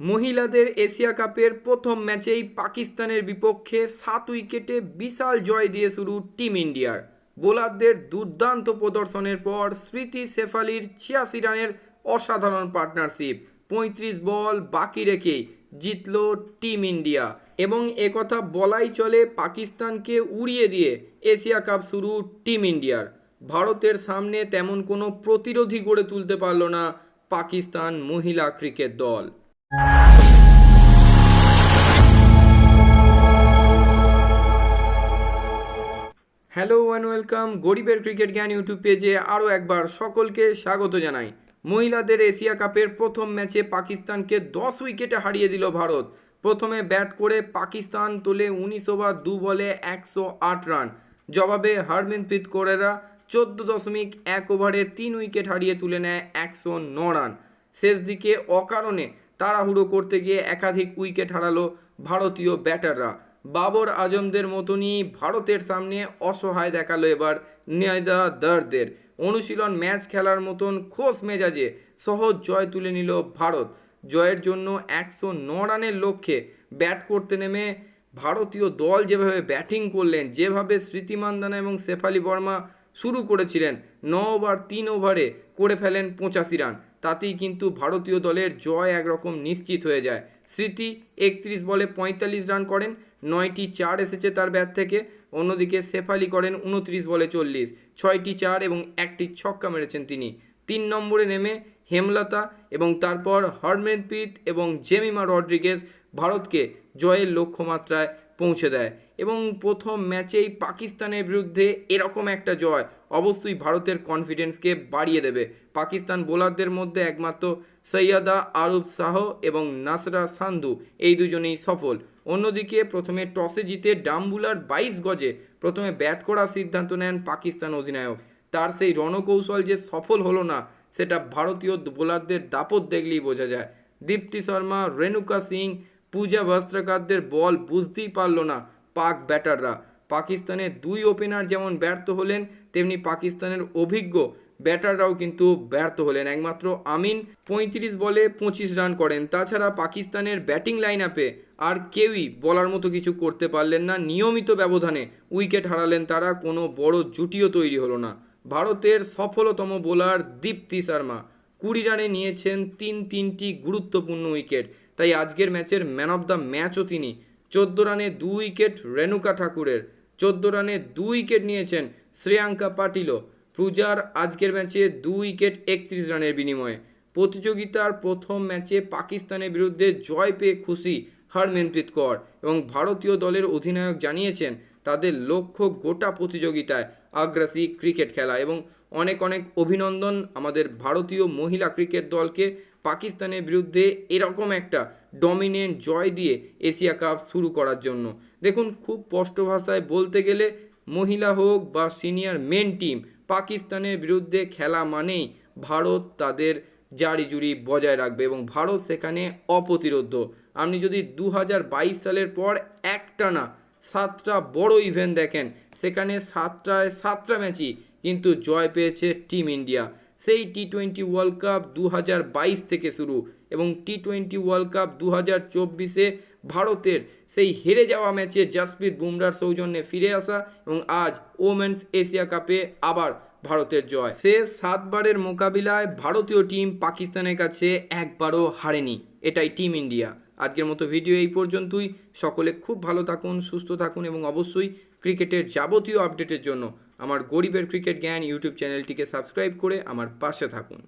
মহিলাদের এশিয়া কাপের প্রথম ম্যাচেই পাকিস্তানের বিপক্ষে সাত উইকেটে বিশাল জয় দিয়ে শুরু টিম ইন্ডিয়ার। বোলারদের দুর্দান্ত প্রদর্শনের পর স্মৃতি শেফালির ছিয়াশি রানের অসাধারণ পার্টনারশিপ, পঁয়ত্রিশ বল বাকি রেখেই জিতল টিম ইন্ডিয়া। এবং একথা বলাই চলে পাকিস্তানকে উড়িয়ে দিয়ে এশিয়া কাপ শুরু টিম ইন্ডিয়ার। ভারতের সামনে তেমন কোনো প্রতিরোধী গড়ে তুলতে পারল না পাকিস্তান মহিলা ক্রিকেট দল। হ্যালো অ্যান্ড ওয়েলকাম গরিবের ক্রিকেট জ্ঞান ইউটিউব পেজে আরও একবার সকলকে স্বাগত জানাই। মহিলাদের এশিয়া কাপের প্রথম ম্যাচে পাকিস্তানকে দশ উইকেটে হারিয়ে দিল ভারত। প্রথমে ব্যাট করে পাকিস্তান তোলে উনিশ ওভার, দু বলে একশো আট রান। জবাবে হারমিনপ্রীত কোরেরা চোদ্দ দশমিক এক ওভারে তিন উইকেট হারিয়ে তুলে নেয় একশো ন রান। শেষ দিকে অকারণে তাড়াহুড়ো করতে গিয়ে একাধিক উইকেট হারালো ভারতীয় ব্যাটাররা। বাবর আজমদের মতনই ভারতের সামনে অসহায় দেখাল এবার নিয়দা দরদের। অনুশীলন ম্যাচ খেলার মতন খোশ মেজাজে সহজ জয় তুলে নিল ভারত। জয়ের জন্য একশো ন রানের লক্ষ্যে ব্যাট করতে নেমে ভারতীয় দল যেভাবে ব্যাটিং করলেন, যেভাবে স্মৃতি মান্দানা এবং শেফালি বর্মা শুরু করেছিলেন। ন ওভার, তিন ওভারে করে ফেলেন পঁচাশি রান। তাতেই কিন্তু ভারতীয় দলের জয় একরকম নিশ্চিত হয়ে যায়। স্মৃতি একত্রিশ বলে পঁয়তাল্লিশ রান করেন, নয়টি চার এসেছে তার ব্যাট থেকে। অন্যদিকে শেফালি করেন উনত্রিশ বলে চল্লিশ। ছয়টি চার এবং একটি ছক্কা মেরেছেন তিনি। তিন নম্বরে নেমে হেমলতা এবং তারপর হরমেনপ্রীত এবং জেমিমা রড্রিগেজ ভারতকে জয়ের লক্ষ্যমাত্রায় পৌঁছে দেয়। এবং প্রথম ম্যাচেই পাকিস্তানের বিরুদ্ধে এরকম একটা জয় অবশ্যই ভারতের কনফিডেন্সকে বাড়িয়ে দেবে। পাকিস্তান বোলারদের মধ্যে একমাত্র সৈয়দা আরুব শাহ এবং নাসরা সান্ধু, এই দুজনেই সফল। অন্যদিকে প্রথমে টসে জিতে ডাম্বুলার বাইশ গজে প্রথমে ব্যাট করার সিদ্ধান্ত নেন পাকিস্তান অধিনায়ক। তার সেই রণকৌশল যে সফল হলো না, সেটা ভারতীয় বোলারদের দাপট দেখলেই বোঝা যায়। দীপ্তি শর্মা, রেণুকা সিং পূজা বস্ত্রকারদের বল বুঝতেই পারল না পাক ব্যাটাররা। পাকিস্তানের দুই ওপেনার যেমন ব্যর্থ হলেন, তেমনি পাকিস্তানের অভিজ্ঞ ব্যাটাররাও কিন্তু ব্যর্থ হলেন। একমাত্র আমিন পঁয়ত্রিশ বলে পঁচিশ রান করেন। তাছাড়া পাকিস্তানের ব্যাটিং লাইন আপে আর কেউই বলার মতো কিছু করতে পারলেন না। নিয়মিত ব্যবধানে উইকেট হারালেন তারা, কোনো বড় জুটিও তৈরি হলো না। ভারতের সফলতম বোলার দীপ্তি শর্মা কুড়ি রানে নিয়েছেন তিন তিনটি গুরুত্বপূর্ণ উইকেট। তাই আজকের ম্যাচের ম্যান অফ দ্য ম্যাচও তিনি। চোদ্দ রানে দু উইকেট রেণুকা ঠাকুরের। চোদ্দ রানে দু উইকেট নিয়েছেন শ্রেয়াঙ্কা পাটিলও পূজার আজকের ম্যাচে দু উইকেট একত্রিশ রানের বিনিময়ে। প্রতিযোগিতার প্রথম ম্যাচে পাকিস্তানের বিরুদ্ধে জয় পেয়ে খুশি হরমেনপ্রীত কর এবং ভারতীয় দলের অধিনায়ক জানিয়েছেন তাদের লক্ষ্য গোটা প্রতিযোগিতায় আগ্রাসী ক্রিকেট খেলা এবং অনেক অনেক অভিনন্দন আমাদের ভারতীয় মহিলা ক্রিকেট দলকে পাকিস্তানের বিরুদ্ধে এরকম একটা ডমিনেন্ট জয় দিয়ে এশিয়া কাপ শুরু করার জন্য। দেখুন, খুব স্পষ্ট ভাষায় বলতে গেলে মহিলা হোক বা সিনিয়র মেন টিম পাকিস্তানের বিরুদ্ধে খেলা মানেই ভারত তাদের জারি জুরি বজায় রাখবে এবং ভারত সেখানে অপ্রতিরোধ্য আপনি যদি দু হাজার বাইশ সালের পর একটানা সাতটা বড় ইভেন্ট দেখেন। সেখানে সাতটায় সাতটা ম্যাচই কিন্তু জয় পেয়েছে টিম ইন্ডিয়া সেই টি টোয়েন্টি ওয়ার্ল্ড কাপ দু হাজার বাইশ থেকে শুরু এবং টি টোয়েন্টি ওয়ার্ল্ড কাপ দু হাজার চব্বিশে ভারতের সেই হেরে যাওয়া ম্যাচে জাসপ্রীত বুমরার সৌজন্যে ফিরে আসা এবং আজ ওমেন্স এশিয়া কাপে আবার ভারতের জয়। শেষ সাতবারের মোকাবিলায় ভারতীয় টিম পাকিস্তানের কাছে একবারও হারেনি। এটাই টিম ইন্ডিয়া আজকের মতো ভিডিও এই পর্যন্তই। সকলে খুব ভালো থাকুন, সুস্থ থাকুন এবং অবশ্যই ক্রিকেটের যাবতীয় আপডেটের জন্য আমার গরিবের ক্রিকেট জ্ঞান ইউটিউব চ্যানেলটিকে সাবস্ক্রাইব করে আমার পাশে থাকুন।